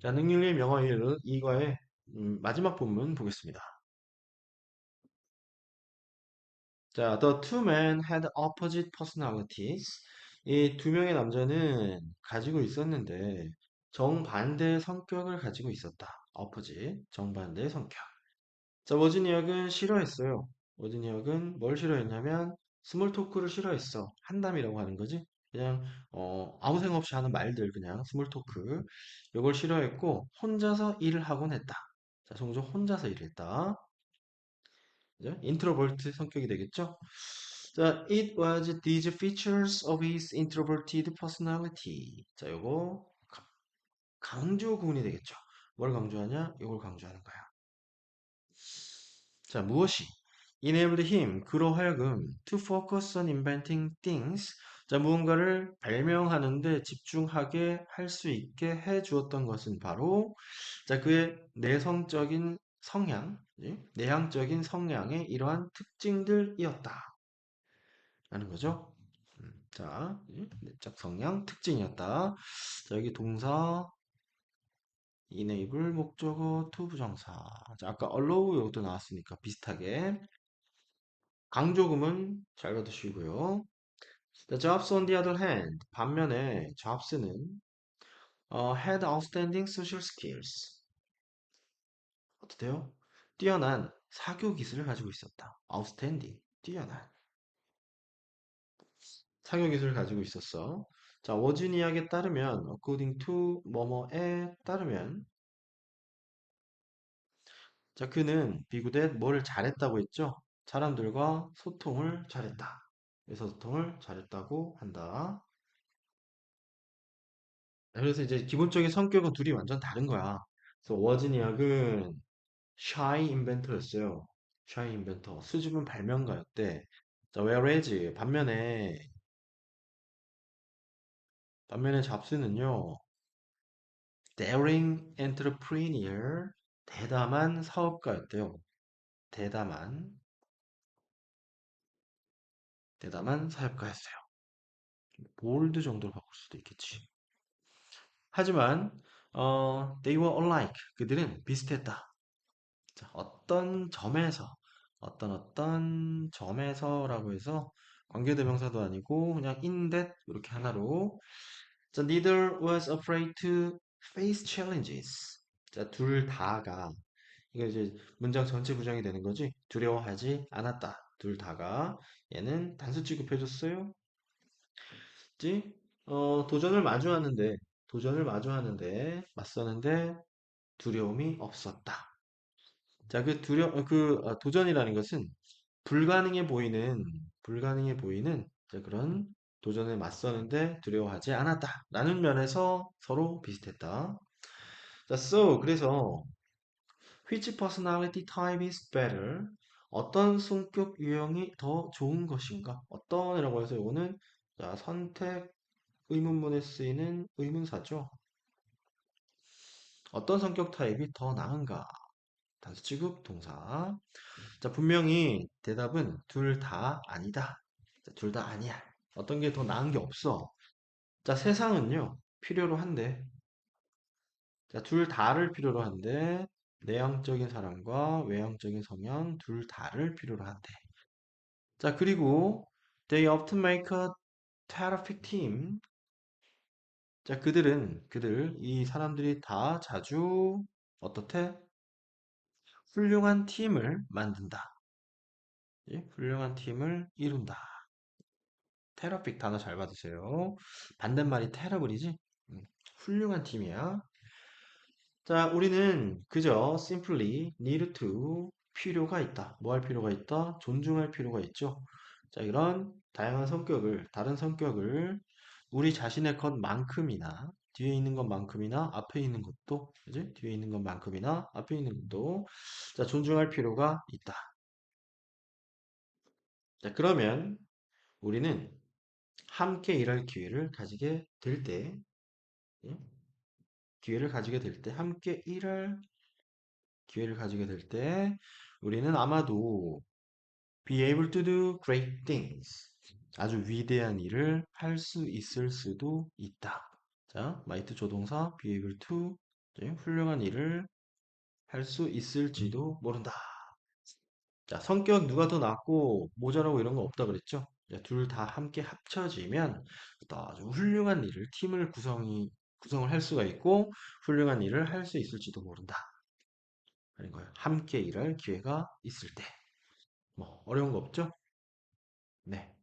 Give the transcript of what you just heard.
자, 능률의 명어 일 이과의 음, 마지막 본문 보겠습니다. 자, The two men had opposite personalities. 이 두 명의 남자는 가지고 있었는데 정반대의 성격을 가지고 있었다. opposite, 정반대의 성격. 자, 워지니악은 싫어했어요. 워지니악은 뭘 싫어했냐면 스몰 토크를 싫어했어. 한담이라고 하는 거지. 그냥 어, 아무 생각 없이 하는 말들 그냥 스몰 토크. 이걸 싫어했고 혼자서 일을 하곤 했다. 자, 종종 혼자서 일했다. 그죠? 인트로버트 성격이 되겠죠? 자, it was these features of his introverted personality. 자, 요거 가- 강조 구문이 되겠죠. 뭘 강조하냐? 이걸 강조하는 거야. 자, 무엇이? enabled him, 그로 하여금 to focus on inventing things. 자, 무언가를 발명하는데 집중하게 할 수 있게 해 주었던 것은 바로 자, 그의 내성적인 성향, 예? 내향적인 성향의 이러한 특징들이었다. 라는 거죠. 음, 자, 예? 내적 성향 특징이었다. 자, 여기 동사 enable 목적어 to 부정사. 자, 아까 allow 이것도 나왔으니까 비슷하게 강조금은 잘 받으시고요. The Jobs on the other hand, 반면에 Jobs는 어, had outstanding social skills. 어때요? 뛰어난 사교 기술을 가지고 있었다. outstanding, 뛰어난 사교 기술을 가지고 있었어. 자, 워지니악에 따르면 according to 뭐뭐에 따르면 자, 그는 비교대 뭐를 잘했다고 했죠? 사람들과 소통을 잘했다. 의사소통을 잘했다고 한다. 그래서 이제 기본적인 성격은 둘이 완전 다른 거야. 그래서 워지니악은 shy inventor였어요. shy inventor. 수줍은 발명가였대. 자, whereas 반면에 반면에 잡스는요. daring entrepreneur. 대담한 사업가였대요. 대담한 대담한 사업가였어요. 볼드 정도로 바꿀 수도 있겠지. 하지만 어, they were alike. 그들은 비슷했다. 자, 어떤 점에서 어떤 어떤 점에서라고 해서 관계대명사도 아니고 그냥 in that 이렇게 하나로 자, neither was afraid to face challenges. 자, 둘 다가 이거 이제 문장 전체 부정이 되는 거지. 두려워하지 않았다. 둘 다가 얘는 단수 취급해줬어요. 지? 어, 도전을 마주하는데 도전을 마주하는데 맞서는데 두려움이 없었다. 자, 그 두려, 어, 그 어, 도전이라는 것은 불가능해 보이는, 불가능해 보이는 이제 그런 도전에 맞서는데 두려워하지 않았다. 라는 면에서 서로 비슷했다. 자, so, 그래서, which personality type is better? 어떤 성격 유형이 더 좋은 것인가? 어떤이라고 해서 이거는 자, 선택 의문문에 쓰이는 의문사죠. 어떤 성격 타입이 더 나은가? 단수 취급 동사. 자, 분명히 대답은 둘 다 아니다. 둘 다 아니야. 어떤 게 더 나은 게 없어. 자, 세상은요, 필요로 한데. 자, 둘 다를 필요로 한데, 내향적인 사람과 외향적인 성향 둘 다를 필요로 한데. 자, 그리고 they often make a terrific team. 자, 그들은, 그들, 이 사람들이 다 자주 어떻게? 훌륭한 팀을 만든다. 예? 훌륭한 팀을 이룬다. 테러픽 단어 잘 받으세요. 반대말이 테러블이지? 음, 훌륭한 팀이야. 자, 우리는 그저 simply need to 필요가 있다. 뭐 할 필요가 있다? 존중할 필요가 있죠. 자, 이런 다양한 성격을, 다른 성격을 우리 자신의 것만큼이나 뒤에 있는 것만큼이나 앞에 있는 것도, 그지? 뒤에 있는 것만큼이나 앞에 있는 것도 자, 존중할 필요가 있다. 자, 그러면 우리는 함께 일할 기회를 가지게 될 때, 예? 기회를 가지게 될 때, 함께 일할 기회를 가지게 될 때, 우리는 아마도 be able to do great things. 아주 위대한 일을 할 수 있을 수도 있다. 자, might 조동사 be able to 훌륭한 일을 할 수 있을지도 모른다. 자, 성격 누가 더 낫고 모자라고 이런 거 없다 그랬죠? 둘 다 함께 합쳐지면 또 아주 훌륭한 일을 팀을 구성이 구성을 할 수가 있고 훌륭한 일을 할 수 있을지도 모른다. 하는 거예요. 함께 일할 기회가 있을 때. 뭐 어려운 거 없죠? 네.